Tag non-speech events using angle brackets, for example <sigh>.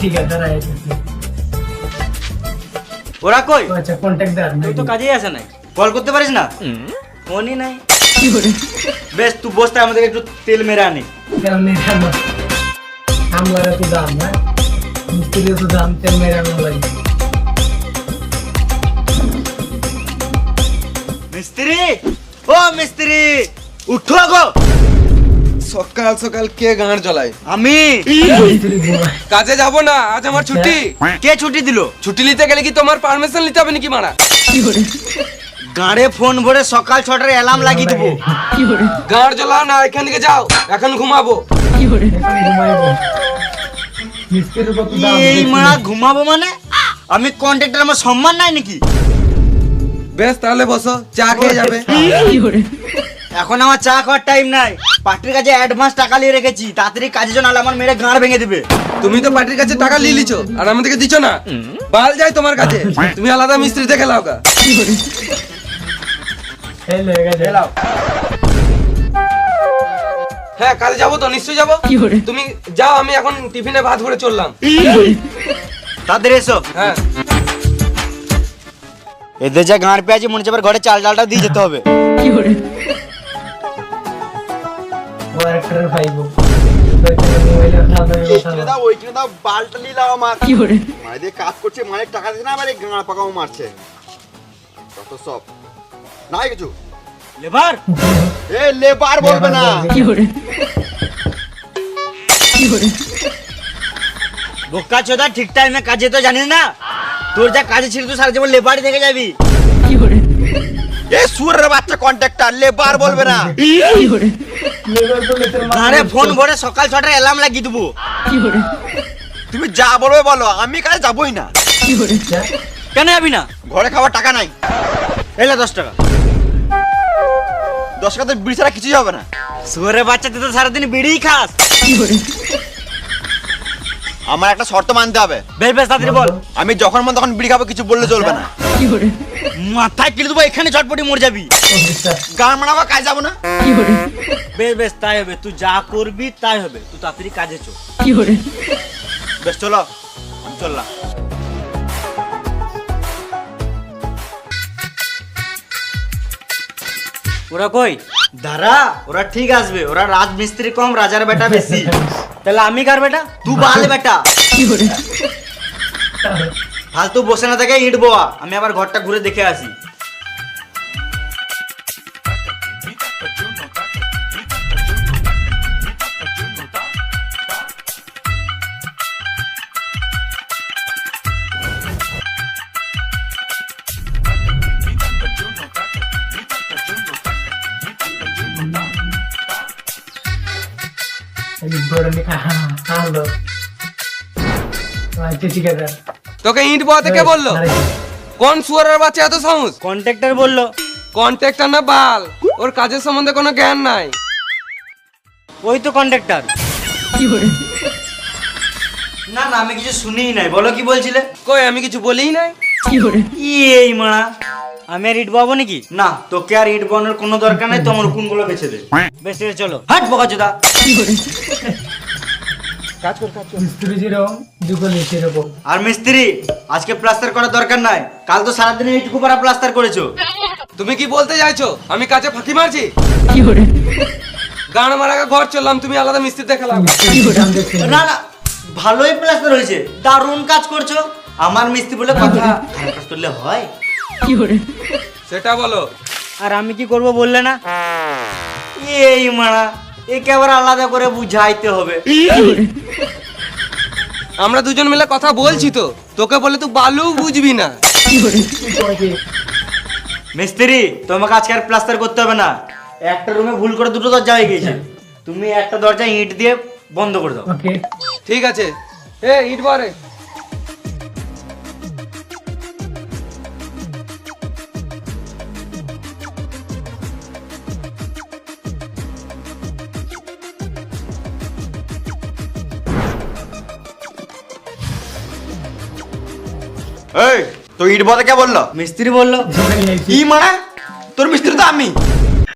ঠিক <laughs> আছে ওরা কই? আচ্ছা কন্ট্যাক্ট দেন তুই তো কাজেই আসে নাই। কল করতে পারিস না? ফোনই নাই। বেশ তুই বসতে আমাদের একটু তেল মেরে আনি। কেন নেই কেন আমলারা তো দাম না। মিস্ত্রিও তো দাম তেল মেরে আনন্দ লাগে মিস্ত্রি? ও মিস্ত্রি উঠো গো। সকাল সকাল কে গান জ্বলায়? আমি। কাজে যাব না আজ আমার ছুটি। কে ছুটি দিল? ছুটি নিতে গেলে কি তোমার পারমিশন নিতে হবে নাকি মারা? গাড়ে ফোন ভরে সকাল ছটার অ্যালার্ম লাগিয়ে দেবো। গাঁড় জ্বলাও না এখান থেকে যাও এখন ঘুমাবো। এই। মারা ঘুমাবো মানে? আমি কন্ট্রাক্টর আমার সম্মান নাই নাকি? বেশ তাহলে বসো চা খেয়ে যাবে। এখন আমার চা খাওয়ার টাইম নাই। পার্টির কাছে অ্যাডভান্স টাকা নিয়ে রেখেছি। তাড়াতাড়ি কাজের জন্য নাহলে আমার মেরে গাঁড় ভেঙে দেবে। তুমি তো পার্টির কাছে টাকা নিয়ে লিছো আর আমাদেরকে দিছো না। বাল যায় তোমার কাছে। তুমি আলাদা মিস্ত্রি দেখে লাও গা। হ্যাঁ কাজে যাব তো নিশ্চয়ই যাব। তুমি যাও আমি এখন টিফিনে ভাত ভরে চললাম। তাদের এসো। হ্যাঁ। এদের যা গাঁড় পেয়েছি মনে হচ্ছে এবার ঘরে চাল ডালটা দিয়ে যেতে হবে। ও আরেকটারে মানে দিয়ে কাজ করছে মানে টাকা দিচ্ছে না আবার এই পাকাও মারছে। কত সব। নাই কিছু? লেবার? এ লেবার বলবে না। বোকা চোদা ঠিক টাইমে কাজে তো জানিস না? তোর যা কাজে ছিল তুই সারা জীবন লেবারই দেখে যাবি। এ সুরের বাচ্চা কন্ট্রাক্টর লেবার বলবে না। নষ্ট। ফোন ভরে সকাল ছটার অ্যালার্ম লাগিয়ে দেবো। তুমি যা বলবে বলো আমি কাজে যাবই না। কেন যাবি না? ঘরে খাওয়ার টাকা নাই। এলে দশ টাকা। দশ টাকা তো বিড়ি ছাড়া কিছুই হবে না। শুয়ারের বাচ্চা তুই তো সারাদিন বিড়িই খাস। আমার একটা শর্ত মানতে হবে। বেশ বেশ তাড়াতাড়ি বল। আমি যখন মন তখন বিড়ি খাব কিছু বললে চলবে না। মাথায় কিনে দেবো এখানে চটপটি মরে যাবি। ও গান মানাবো কাজ যাব না? বেশ বেশ তাই হবে। তুই যা করবি তাই হবে। তুই তাড়াতাড়ি কাজে চো বেশ চলো। আমি চললাম। ওরা কই? দাঁড়া ওরা ঠিক আসবে। ওরা রাজমিস্ত্রি কম রাজার বেটা বেশি। তাহলে আমি কার বেটা? তুই বাল বেটা। ফালতু বসে না থাকে ইট বোয়া। আমি আবার ঘরটা ঘুরে দেখে আসি। আচ্ছা ঠিক আছে। তোকে ইট বাতে কে বলল? কোন সুয়ারের বাচ্চা এত সাহস কন্ট্রাক্টর বলল। কন্ট্রাক্টর না বাল? ওর কাজের সম্বন্ধে কোনো জ্ঞান নাই। ওই তো কন্ট্রাক্টর না না আমি কিছু শুনিই নাই। বলো কি বলছিলে? কই আমি কিছু বলিই নাই? এই মারা আমি আর ইট বাবো নাকি? না তোকে আর ইট বানোর কোনো দরকার নাই তোমার উকুনগুলো বেছে দে। বেশ ঠিক আছে, হাট বকা চোদা মিস্ত্রি যেরকম দুগুলি সেরকম আর মিস্ত্রি আজকে প্লাস্টার করার দরকার নাই। কাল তো সারাদিন এইটুকু পারা প্লাস্টার করেছ। তুমি কি বলতে চাইছো? আমি কাজে ফাঁকি মারছি? গান মারাকে ঘর চললাম তুমি আলাদা মিস্ত্রি দেখালাম। না। না ভালোই প্লাস্টার হয়েছে। দারুণ কাজ করছ। আমার মিস্ত্রি বলে কথা কাজ করলে হয়? সেটা বলো। আর আমি কি করব বললে না? এই মারা একে আবার আলাদা করে বুঝাইতে হবে। আমরা দুজন মিলে কথা বলছি তো। তোকে বলে তুই বালু বুঝবি না। মিস্ত্রি তোমাকে আজকে আর প্লাস্টার করতে হবে না। একটা রুমে ভুল করে দুটো দরজা হয়ে গেছে। তুমি একটা দরজা ইট দিয়ে বন্ধ করে দাও। ঠিক আছে। এ ইট বারে এই তো ইট বলে কে বলল? মিস্ত্রি বলল। ই কি মানে? তোর মিস্ত্রি তো আমি।